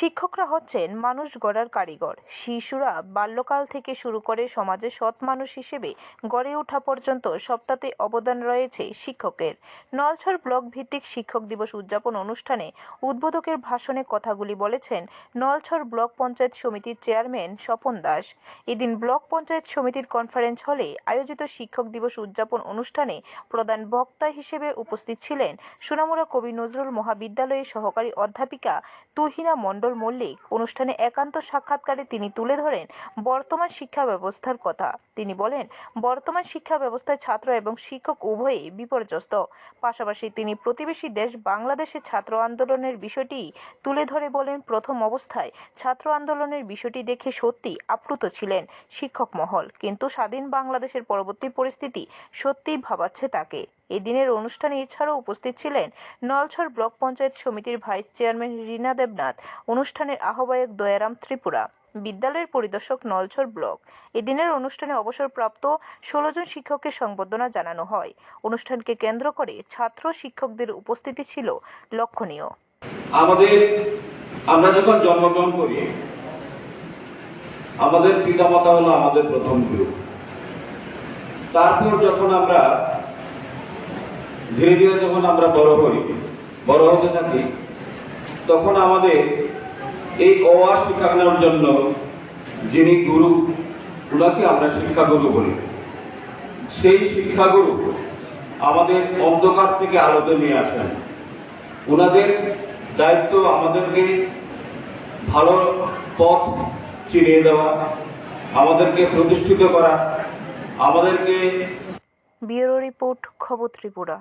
শিক্ষকরা হচ্ছেন মানুষ গড়ার কারিগর। শিশুরা বাল্যকাল থেকে শুরু করে সমাজে সৎ মানুষ হিসেবে গড়ে ওঠা পর্যন্ত সবটাতে অবদান রয়েছে শিক্ষকের। নলছড় ব্লক ভিত্তিক শিক্ষক দিবস উদযাপন অনুষ্ঠানে উদ্বোধকের ভাষণে কথাগুলি বলেছেন নলছড় ব্লক পঞ্চায়েত সমিতির চেয়ারম্যান স্বপন দাস। এদিন ব্লক পঞ্চায়েত সমিতির কনফারেন্স হলে আয়োজিত শিক্ষক দিবস উদযাপন অনুষ্ঠানে প্রধান বক্তা হিসেবে উপস্থিত ছিলেন সোনামুড়া কবি নজরুল মহাবিদ্যালয়ের সহকারী অধ্যাপিকা তুহিনা মণ্ডল মল্লিক অনুষ্ঠানে একান্ত সাক্ষাৎকারে তিনি তুলে ধরেন বর্তমান শিক্ষা ব্যবস্থার কথা। তিনি বলেন, বর্তমান শিক্ষা ব্যবস্থায় ছাত্র এবং শিক্ষক উভয়ই বিপর্যস্ত। পাশাপাশি তিনি প্রতিবেশী দেশ বাংলাদেশের ছাত্র আন্দোলনের বিষয়টি তুলে ধরে বলেন প্রথম অবস্থায়। ছাত্র আন্দোলনের বিষয়টি দেখে সত্যি আপ্লুত ছিলেন শিক্ষক মহল। কিন্তু স্বাধীন বাংলাদেশের পরবর্তী পরিস্থিতি সত্যিই ভাবাচ্ছে তাকে। এই দিনের অনুষ্ঠানে এছাড়াও উপস্থিত ছিলেন নলছড় ব্লক পঞ্চায়েত সমিতির ভাইস চেয়ারম্যান রীনা দেবনাথ, অনুষ্ঠানের আহ্বায়ক দয়ারাম ত্রিপুরা, বিদ্যালয়ের পরিদর্শক নলছড় ব্লক। এদিনের অনুষ্ঠানে অবসরপ্রাপ্ত ষোলো জন শিক্ষককে সংবর্ধনা জানানো হয়। অনুষ্ঠানকে কেন্দ্র করে ছাত্র শিক্ষকদের উপস্থিতি ছিল লক্ষণীয়। আমাদের, আমরা যখন জন্মগ্রহণ করি, আমাদের পিতামাতা হলো আমাদের প্রথম গুরু। তারপর যখন আমরা ধীরে ধীরে যখন আমরা বড় হই, বড় হতে থাকি, তখন আমাদের এই অওয়া শেখানোর জন্য যিনি গুরু ওনাকে আমরা শিক্ষাগুরু বলি। সেই শিক্ষাগুরু আমাদের অন্ধকার থেকে আলোতে নিয়ে আসেন। ওনাদের দায়িত্ব আমাদেরকে ভালো পথ চিনিয়ে দেওয়া, আমাদেরকে প্রতিষ্ঠিত করা, আমাদেরকে ব্যুরো রিপোর্ট খবর ত্রিপুরা।